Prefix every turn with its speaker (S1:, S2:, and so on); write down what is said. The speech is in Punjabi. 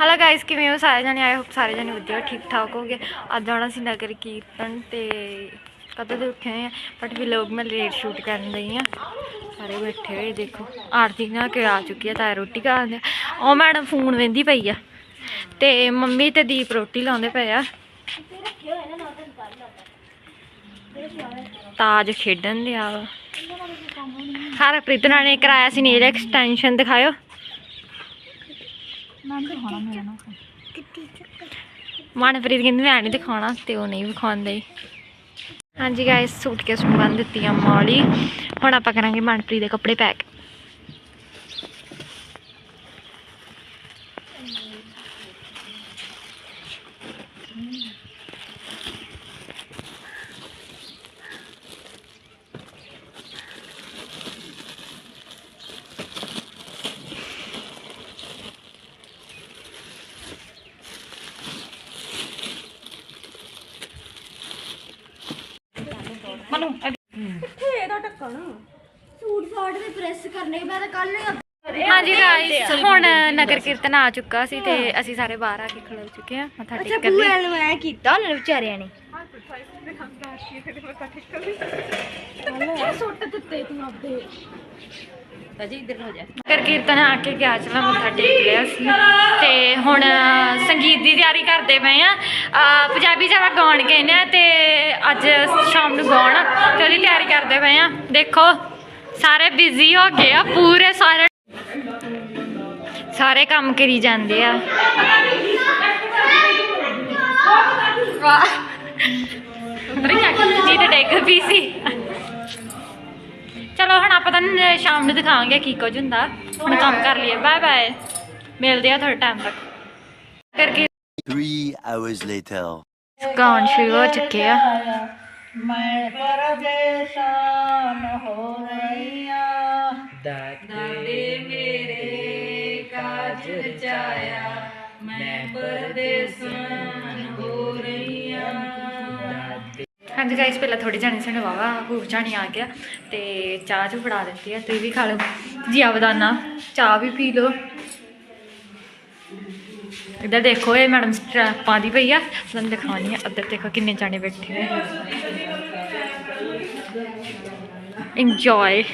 S1: ਹਲੋ ਗਾਇਸ ਕਿਵੇਂ ਹੋ? ਸਾਰੇ ਜਣੇ ਆਏ ਹੋਪ ਸਾਰੇ ਜਣੇ ਵਧੀਆ ਠੀਕ ਠਾਕ ਹੋਗੇ। ਅੱਜ ਆਉਣਾ ਸੀ ਨਗਰ ਕੀਰਤਨ ਤੇ ਕਦੋਂ ਦੇ ਉੱਠੇ ਹੋਏ ਆ ਬਟ ਵੀ ਲੋਕ ਮੈਂ ਲੇਟ ਸ਼ੂਟ ਕਰਨ ਲਈ ਆ। ਸਾਰੇ ਬੈਠੇ ਹੋਏ, ਦੇਖੋ। ਆਰਤੀ ਨਾ ਕੇ ਆ ਚੁੱਕੀ ਆ ਤਾਂ ਰੋਟੀ ਖਾਣ ਦੇ ਉਹ ਮੈਡਮ ਫੋਨ ਵੇਂਦੀ ਪਈ ਆ, ਤੇ ਮੰਮੀ ਤੇ ਦੀਪ ਰੋਟੀ ਲਾਉਂਦੇ ਪਏ ਆ। ਤਾਜ ਖੇਡਣ ਦਿਆ ਵਾ। ਹਰਪ੍ਰੀਤ ਨਾਲ ਨੇ ਕਰਾਇਆ ਸੀ ਨੇਲ ਐਕਸਟੈਂਸ਼ਨ ਦਿਖਾਇਓ। ਮਨਪ੍ਰੀਤ ਕਹਿੰਦੀ ਮੈਂ ਨਹੀਂ ਦਿਖਾਉਣਾ ਤੇ ਉਹ ਨਹੀਂ ਵਿਖਾਉਂਦੇ। ਹਾਂਜੀ ਗਾਇਸ ਸੂਟ ਕੇ ਬੰਨ ਦਿੱਤੀ ਆ ਮੌਲੀ। ਹੁਣ ਆਪਾਂ ਕਰਾਂਗੇ ਮਨਪ੍ਰੀਤ ਦੇ ਕੱਪੜੇ ਪੈਕ ਮਨੂ
S2: ਇਹਦਾ ਢੱਕਣ? ਸੂਟ ਸਾਟ ਦੇ ਪ੍ਰੈਸ ਕਰਨੇ ਮੈਂ ਤਾਂ ਕੱਲ ਹੀ
S1: ਹਾਂਜੀ ਗਾਇਸ ਹੁਣ ਨਗਰ ਕੀਰਤਨ ਆ ਚੁੱਕਾ ਸੀ ਤੇ ਅਸੀਂ ਸਾਰੇ ਬਾਹਰ ਆ ਕੇ ਖੜੋ ਚੁੱਕੇ ਆ ਮੱਥਾ
S2: ਅੱਛਾ
S1: ਲਈ
S2: ਬੂਆ ਨੂੰ ਐ ਕੀਤਾ ਉਹਨਾਂ ਨੇ ਵਿਚਾਰਿਆਂ ਨੇ। ਸੁੱਟ ਦਿੱਤੇ ਤੂੰ ਆਪਦੇ।
S1: ਨਗਰ ਕੀਰਤਨ ਆ ਕੇ ਗਿਆ ਚਲਾ ਮੱਥਾ ਟੇਕ ਲਿਆ ਸੀ। ਤੇ ਹੁਣ ਸੰਗੀਤ ਦੀ ਤਿਆਰੀ ਕਰਦੇ ਪਏ ਆ। ਪੰਜਾਬੀ ਜ਼ਿਆਦਾ ਗਾਉਣ ਗਏ ਨੇ ਤੇ ਅੱਜ ਸ਼ਾਮ ਨੂੰ ਗਾਉਣ ਤੇ ਉਹਦੀ ਤਿਆਰੀ ਕਰਦੇ ਪਏ ਆ। ਦੇਖੋ, ਸਾਰੇ ਬਿਜ਼ੀ ਹੋ ਗਏ ਆ, ਪੂਰੇ ਸਾਰੇ ਸਾਰੇ ਕੰਮ ਕਰੀ ਜਾਂਦੇ ਆ। ਵਾਹ। ਜੀ ਤੇ ਡੇਗ ਪਈ ਸੀ ਚਲੋ ਹੁਣ ਆਪਾਂ ਤਾਂ ਸ਼ਾਮ ਨੂੰ ਦਿਖਾਵਾਂਗੇ ਕੀ ਕੁਝ ਹੁੰਦਾ। ਹੁਣ ਕੰਮ ਕਰ ਲਈਏ। ਬਾਏ ਬਾਏ ਮਿਲਦੇ ਆ ਥੋੜੇ ਟਾਈਮ ਤੱਕ। ਕਰਕੇ
S3: Three hours later.
S1: ਗਾਉਣ ਸ਼ੁਰੂ ਹੋ ਚੁੱਕੇ ਆ।
S4: ਮੈਂ ਪਰਦੇਸਾਨ ਹੋ ਰਹੀਆਂ ਦਾਦੇ ਮੇਰੇ ਕਾਜ ਰਚਾਇਆ ਮੈਂ ਪਰਦੇਸਾਨ ਹੋ ਰਹੀਆਂ
S1: ਹਾਂਜੀ ਗਾਇਸ ਪਹਿਲਾਂ ਥੋੜੀ ਜਾਣੀ ਸਾਨੂੰ ਵਾਵਾ ਹੂਰ ਜਾਣੀ ਆ ਗਿਆ। ਤੇ ਚਾਹ ਚ ਫੜਾ ਦਿੱਤੀ ਆ, ਤੁਸੀਂ ਵੀ ਖਾ ਲਓ। ਜੀਆ ਬਦਾਨਾ, ਚਾਹ ਵੀ ਪੀ ਲਓ। ਇੱਧਰ ਦੇਖੋ, ਇਹ ਮੈਡਮ ਸਟੈਪਾਂ ਦੀ ਪਈ ਆ। ਤੁਹਾਨੂੰ ਦਿਖਾਉਣੀ ਆ, ਇੱਧਰ ਦੇਖੋ ਕਿੰਨੇ ਜਾਣੇ ਬੈਠੇ ਹੋਏ ਇੰਜੋਏ